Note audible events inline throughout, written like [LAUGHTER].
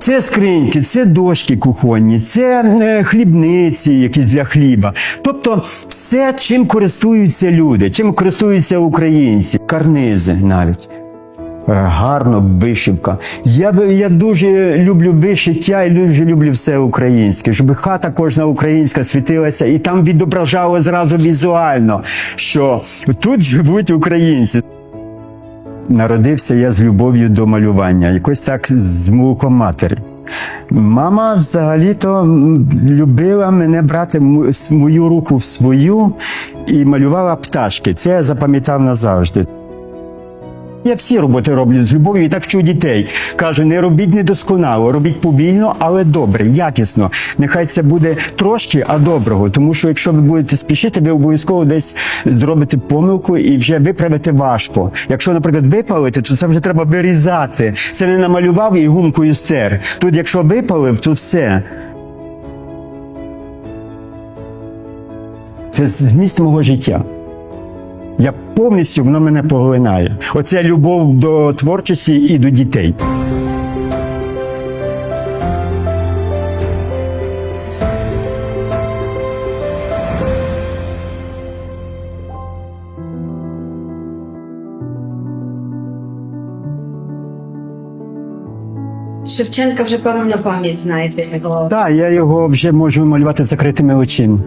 Це скриньки, це дошки кухонні, це е, хлібниці, якісь для хліба. Тобто все, чим користуються люди, чим користуються українці, карнизи навіть. Е, Гарно вишивка. Я, я дуже люблю вишиття і дуже люблю все українське, щоб хата кожна українська світилася, і там відображало зразу візуально, що тут живуть українці. Народився я з любов'ю до малювання, якось так з муком матері. Мама взагалі-то любила мене брати мою руку в свою і малювала пташки. Це я запам'ятав назавжди. Я всі роботи роблю з любов'ю і так вчу дітей. Кажу, не робіть недосконало, робіть повільно, але добре, якісно. Нехай це буде трошки, а доброго. Тому що якщо ви будете спішити, ви обов'язково десь зробите помилку і вже виправити важко. Якщо, наприклад, випалити, то це вже треба вирізати. Це не намалював і гумкою стер. Тут, якщо випалив, то все. Це зміст мого життя. Я повністю воно мене поглинає. Оця любов до творчості і до дітей. Шевченка вже певно на пам'ять знаєте. Так, я його вже можу малювати закритими очима.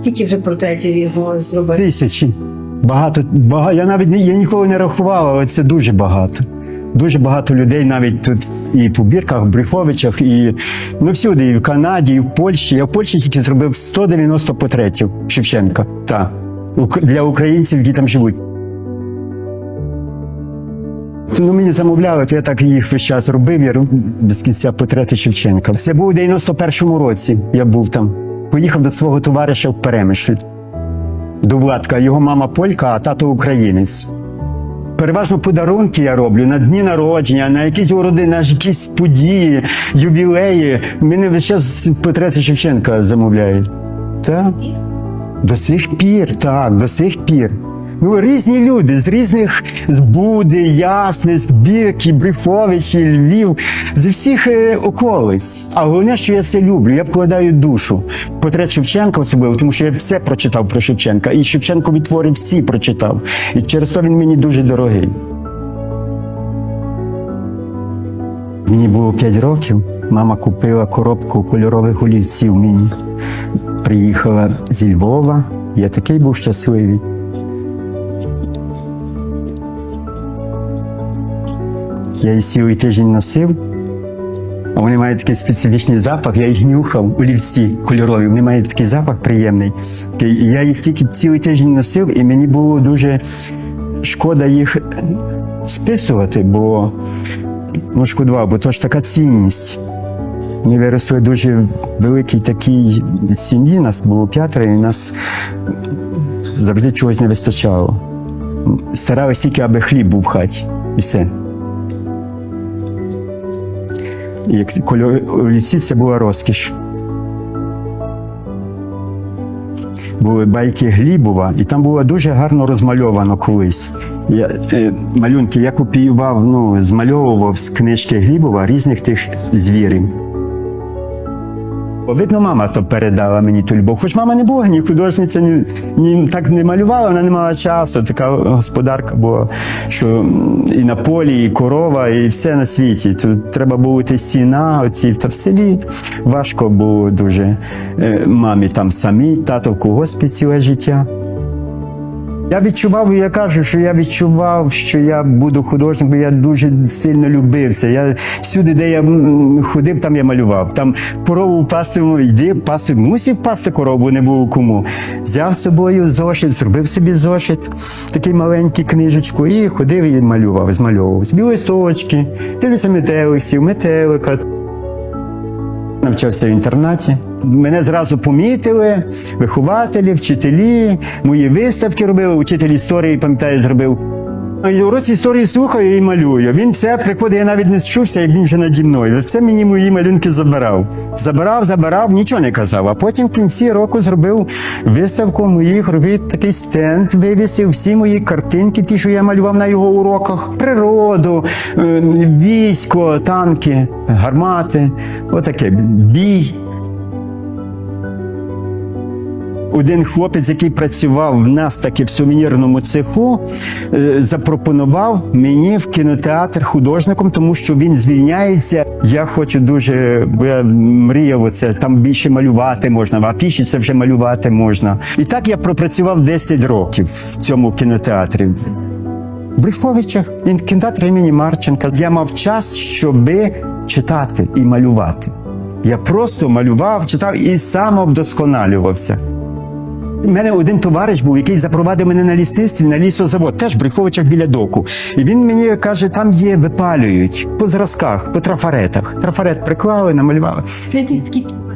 Скільки вже портретів його зробили? Тисячі. Багато, багато. Я навіть я ніколи не рахував, але це дуже багато. Дуже багато людей навіть тут і в Бірках, в Брюховичах, і ну всюди, і в Канаді, і в Польщі. Я в Польщі тільки зробив 190 портретів Шевченка. Ук- Для українців, які там живуть. Ну, мені замовляли, то я так їх весь час робив, я без кінця портрети Шевченка. Це був у 91-му році, я був там. Поїхав до свого товариша в Перемишль. До Владка. Його мама полька, а тато українець. Переважно подарунки я роблю на дні народження, на якісь уроди, на якісь події, ювілеї. Мене весь час портрети Шевченка замовляють. Так? До сих пір, так, до сих пір. Ну, різні люди з різних з Буди, Ясни, з Бірки, Брюховичі, Львів, зі всіх е, околиць. А головне, що я це люблю, я вкладаю душу. Портрет Шевченка особливо, тому що я все прочитав про Шевченка. І Шевченкові твори всі прочитав. І через то він мені дуже дорогий. Мені було 5 років. Мама купила коробку кольорових олівців мені. Приїхала зі Львова. Я такий був щасливий. Я її цілий тиждень носив, а вони мають такий специфічний запах, я їх нюхав, олівці кольорові, вони мають такий запах приємний. І я їх тільки цілий тиждень носив, і мені було дуже шкода їх списувати, бо ну, шкодував, бо то ж така цінність. Ми виросли дуже великій такій сім'ї, нас було п'ятеро, і нас завжди чогось не вистачало. Старались тільки, аби хліб був в хаті. І все. Як кольор олівці це була розкіш. Були байки Глібова, і там було дуже гарно розмальовано колись. Я, е, малюнки я копіював, ну, змальовував з книжки Глібова різних тих звірів. Видно, мама то передала мені ту любов. Хоч мама не була ні художниця, ні, ні так не малювала, вона не мала часу. Така господарка була, що і на полі, і корова, і все на світі. Тут треба було йти сіна, оці та в селі. Важко було дуже е, мамі там самій, тато в колгоспі ціле життя. Я відчував, я кажу, що я відчував, що я буду художником, бо я дуже сильно любив це. Я всюди, де я ходив, там я малював. Там корову пасти, йди, пасти, мусив пасти корову, не було кому. Взяв з собою зошит, зробив собі зошит, такий маленький книжечку, і ходив і малював, змальовував. Білої сточки, дивлюся метеликів, метелика. Навчався в інтернаті. Мене зразу помітили, вихователі, вчителі, мої виставки робили, учитель історії, пам'ятаю, зробив уроці історії слухаю і малюю. Він все приходить, я навіть не чувся, як він вже наді мною. Це мені мої малюнки забирав. Забирав, забирав, нічого не казав. А потім в кінці року зробив виставку моїх робіт, такий стенд вивісив всі мої картинки, ті, що я малював на його уроках. Природу, е, військо, танки, гармати, отаке, бій. Один хлопець, який працював в нас таки в сувенірному цеху, е, запропонував мені в кінотеатр художником, тому що він звільняється. Я хочу дуже, бо я мріяв оце, там більше малювати можна, а піші це вже малювати можна. І так я пропрацював 10 років в цьому кінотеатрі. В він кінотеатр імені Марченка. Я мав час, щоби читати і малювати. Я просто малював, читав і самовдосконалювався. У мене один товариш був, який запровадив мене на лісництві на лісозавод, теж в Бреховичах біля доку. І він мені каже, там є, випалюють по зразках, по трафаретах. Трафарет приклали, намалювали.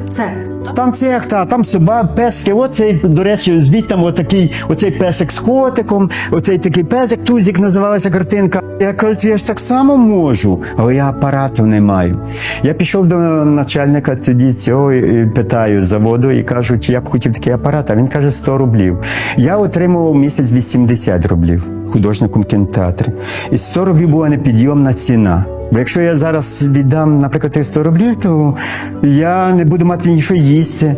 Це. Там цех, та, там собака, пески. Оцей, до речі, звідти там отакий, оцей песик з котиком, оцей такий песик, тузик називалася картинка. Я кажу, я ж так само можу, але я апарату не маю. Я пішов до начальника тоді цього і питаю заводу і кажу, чи я б хотів такий апарат, а він каже 100 рублів. Я отримував місяць 80 рублів художником в кінотеатрі. І 100 рублів була непідйомна ціна. Бо якщо я зараз віддам, наприклад, 300 рублів, то я не буду мати нічого їсти.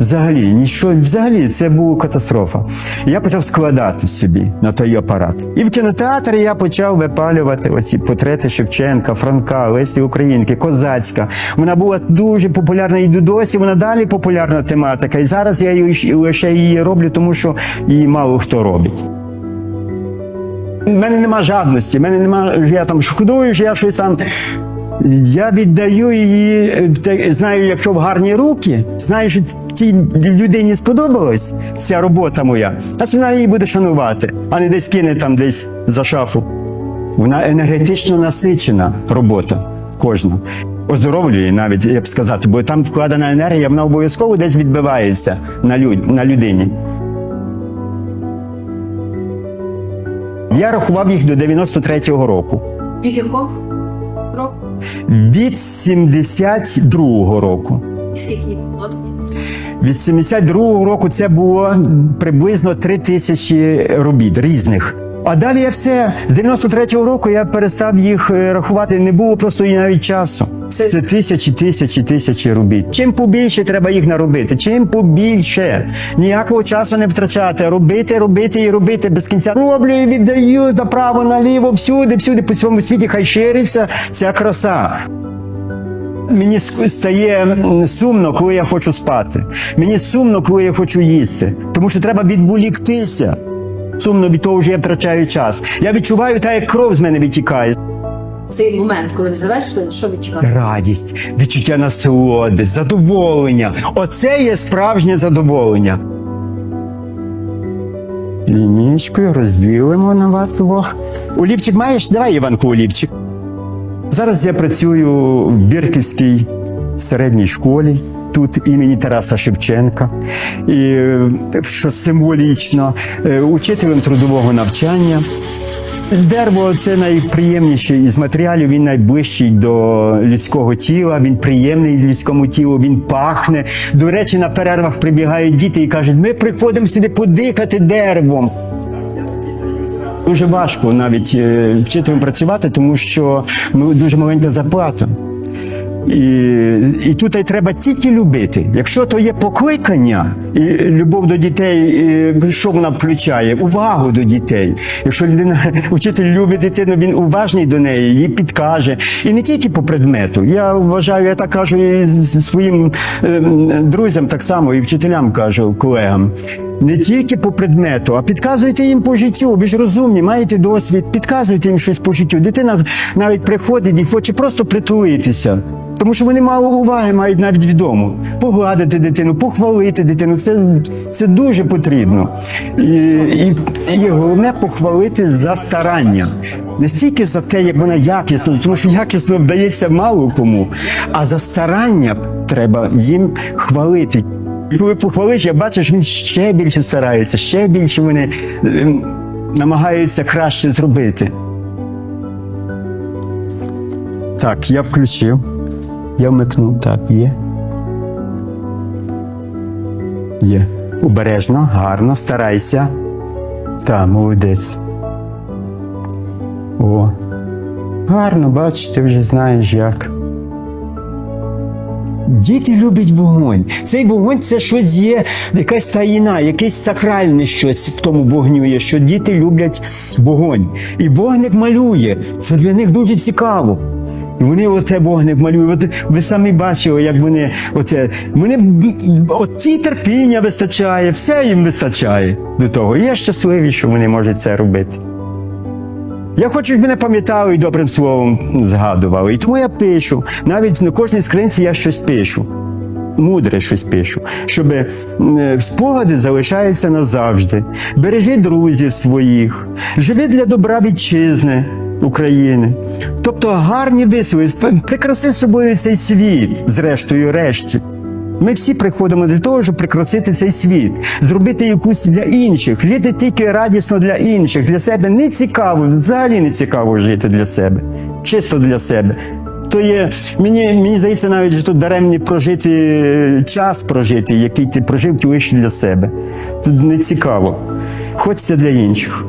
Взагалі, нічого, взагалі, це була катастрофа. Я почав складати собі на той апарат. І в кінотеатрі я почав випалювати оці портрети Шевченка, Франка, Лесі Українки, Козацька. Вона була дуже популярна і до досі, вона далі популярна тематика. І зараз я її лише її роблю, тому що її мало хто робить. У мене нема жадності, в мене нема, я там шкодую, що я щось там. Я віддаю її, в знаю, якщо в гарні руки, знаю, що тій людині сподобалась ця робота моя, значить вона її буде шанувати, а не десь кине там десь за шафу. Вона енергетично насичена робота кожна. Оздоровлює навіть, я б сказати, бо там вкладена енергія, вона обов'язково десь відбивається на людині. Я рахував їх до 93-го року. Від якого року? Від 72-го року. Скільки? Від 72-го року це було приблизно 3 тисячі робіт різних. А далі я все з 93-го року я перестав їх е, рахувати. Не було просто і навіть часу. Це- Це тисячі, тисячі, тисячі робіт. Чим побільше треба їх наробити, чим побільше. Ніякого часу не втрачати. Робити, робити і робити без кінця. Роблю і віддаю направо, наліво, всюди, всюди по всьому світі. Хай шириться ця краса. Мені стає сумно, коли я хочу спати. Мені сумно, коли я хочу їсти. Тому що треба відволіктися. Сумно від того, що я втрачаю час. Я відчуваю так, як кров з мене витікає. Цей момент, коли ви завершили, що відчуваєте? Радість, відчуття насолоди, задоволення. Оце є справжнє задоволення. Лінійкою розділимо на вас двох. Олівчик маєш? Давай, Іванку, олівчик. Зараз я працюю в Бірківській середній школі. Тут імені Тараса Шевченка, і е, що символічно, е, учителем трудового навчання. Дерево це найприємніший із матеріалів. Він найближчий до людського тіла. Він приємний людському тілу. Він пахне. До речі, на перервах прибігають діти і кажуть: ми приходимо сюди подихати деревом. Дуже важко навіть е, вчителем працювати, тому що ми дуже маленька зарплата. І, і тут треба тільки любити. Якщо то є покликання і любов до дітей, і що вона включає? Увагу до дітей. Якщо людина, [LAUGHS] учитель любить дитину, він уважний до неї, їй підкаже. І не тільки по предмету. Я вважаю, я так кажу і своїм е, друзям, так само, і вчителям кажу, колегам. Не тільки по предмету, а підказуйте їм по життю. Ви ж розумні, маєте досвід, підказуйте їм щось по життю. Дитина навіть приходить і хоче просто притулитися. Тому що вони мало уваги мають навіть вдома. Погладити дитину, похвалити дитину. Це, це дуже потрібно. І, і, і головне похвалити за старання. Не стільки за те, як вона якісно, тому що якісно вдається мало кому, а за старання треба їм хвалити. І коли похвалиш, я бачу, що він ще більше старається, ще більше мене. ем, намагаються краще зробити. Так, я включив. Я вмикнув. Так, є. Є. Обережно, гарно, старайся. Так, молодець. О. Гарно, бачиш, ти вже знаєш як. Діти люблять вогонь. Цей вогонь це щось є, якась таїна, якесь сакральне щось в тому вогню є, що діти люблять вогонь. І вогник малює. Це для них дуже цікаво. Вони оце вогник малюють. От ви самі бачили, як вони оце. Вони от терпіння вистачає, все їм вистачає до того. І я щасливий, що вони можуть це робити. Я хочу, щоб мене пам'ятали і добрим словом згадували. І тому я пишу. Навіть на кожній скринці я щось пишу. Мудре щось пишу, щоб е, спогади залишаються назавжди. Бережи друзів своїх, живи для добра вітчизни України. Тобто гарні вислови, прикраси собою цей світ, зрештою, решті. Ми всі приходимо для того, щоб прикрасити цей світ, зробити якусь для інших, жити тільки радісно для інших. Для себе не цікаво, взагалі не цікаво жити для себе, чисто для себе. То є, мені, мені здається, навіть що тут даремні прожити е, час прожити, який ти прожив тільки для себе. Тут не цікаво. Хочеться для інших.